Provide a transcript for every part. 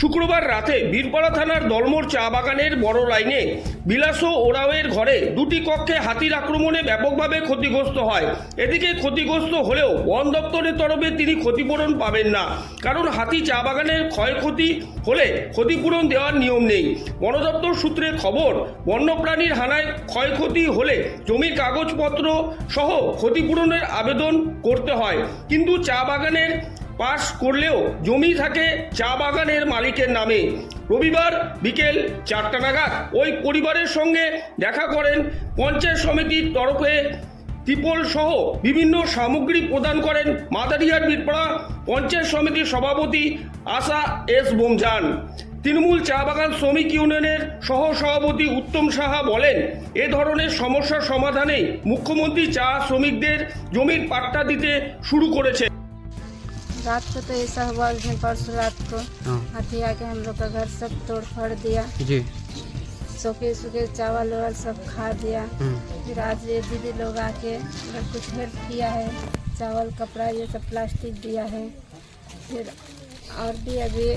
শুক্রবার রাতে বীরপাড়া থানার দলমোর চা বাগানের বড় লাইনে বিলাস ওরাওয়ের ঘরে দুটি কক্ষে হাতির আক্রমণে ব্যাপকভাবে ক্ষতিগ্রস্ত হয়। এদিকে ক্ষতিগ্রস্ত হলেও বন দপ্তরের তরফে তিনি ক্ষতিপূরণ পাবেন না। কারণ হাতি চা বাগানের ক্ষয়ক্ষতি হলে ক্ষতিপূরণ দেওয়ার নিয়ম নেই। বন দপ্তর সূত্রে খবর, বন্যপ্রাণীর হানায় ক্ষয়ক্ষতি হলে জমির কাগজপত্র সহ ক্ষতিপূরণের আবেদন করতে হয়। কিন্তু চা বাগানের পাস করলেও জমি থাকে চা বাগানের মালিকের নামে। রবিবার বিকেল চারটা নাগাদ ওই পরিবারের সঙ্গে দেখা করেন পঞ্চায়েত সমিতির তরফে ত্রিপল সহ বিভিন্ন সামগ্রী প্রদান করেন মাদারিহাট বীরপাড়া পঞ্চায়েত সমিতির সভাপতি আশা এস বোমজান। তৃণমূল চা বাগান শ্রমিক ইউনিয়নের সহ সভাপতি উত্তম সাহা বলেন, এ ধরনের সমস্যার সমাধানে মুখ্যমন্ত্রী চা শ্রমিকদের জমির পাট্টা দিতে শুরু করেছে। रात को तो ऐसा हुआ उस दिन परसों रात को हाँ। हाथी आके हम लोग का घर सब तोड़ फोड़ दिया। जी। सूखे सूखे चावल वावल सब खा दिया। हम्म, फिर आज ये दीदी लोग आके मतलब कुछ हेल्प किया है चावल कपड़ा ये सब प्लास्टिक दिया है। फिर और भी अभी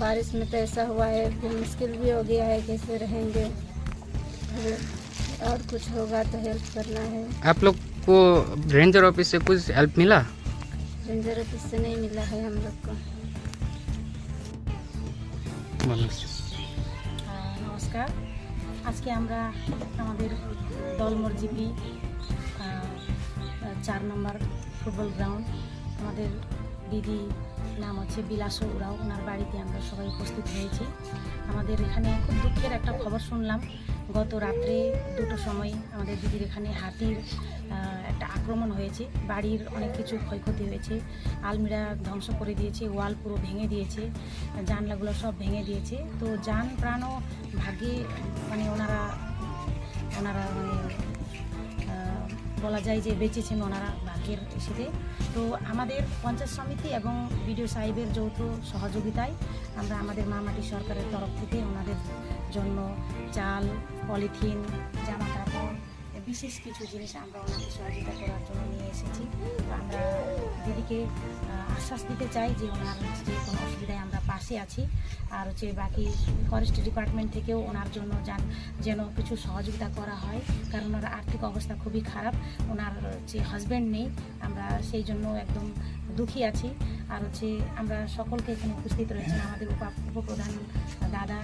बारिश में तो ऐसा हुआ है फिर मुश्किल भी हो गया है कैसे रहेंगे। फिर और कुछ होगा तो हेल्प करना है। आप लोग को रेंजर ऑफ़िस से कुछ हेल्प मिला? रेंजर ऑफिस से नहीं मिला है हम लोग को बोलो আহ, নমস্কার আজকে আমরা আমাদের দলমোর জিপি আহ, চার নম্বর ফুটবল গ্রাউন্ড আমাদের দিদি নাম হচ্ছে বিলাস উরাও ওনার বাড়িতে আমরা সবাই উপস্থিত হয়েছি আমাদের এখানে খুব দুঃখের একটা খবর শুনলাম গত রাত্রে দুটো সময় আমাদের দিদির এখানে হাতির আহ, একটা আক্রমণ হয়েছে, বাড়ির অনেক কিছু ক্ষয়ক্ষতি হয়েছে, আলমিরা ধ্বংস করে দিয়েছে, ওয়াল পুরো ভেঙে দিয়েছে, জানলাগুলো সব ভেঙে দিয়েছে। তো যান প্রাণও ভাগ্যে মানে ওনারা ওনারা মানে বলা যায় যে বেঁচেছেন ওনারা ভাগ্যের এসেতে তো আমাদের পঞ্চায়েত সমিতি এবং বিডিও সাহেবের যৌথ সহযোগিতায় আমরা আমাদের মামাটি সরকারের তরফ থেকে ওনাদের জন্য চাল, পলিথিন জামা কাপড় বিশেষ কিছু জিনিস আমরা ওনাকে সহযোগিতা করার জন্য নিয়ে এসেছি। আমরা দিদিকে আশ্বাস দিতে চাই যে ওনার যে কোনো অসুবিধায় আমরা পাশে আছি। আর হচ্ছে বাকি ফরেস্ট ডিপার্টমেন্ট থেকেও ওনার জন্য যান, যেন কিছু সহযোগিতা করা হয়। কারণ ওনার আর্থিক অবস্থা খুবই খারাপ। ওনার যে হাজব্যান্ড নেই, আমরা সেই জন্য একদম দুঃখী আছি। আর হচ্ছে আমরা সকলকে এখানে উপস্থিত রয়েছেন আমাদের উপা, উপপ্রধান দাদা।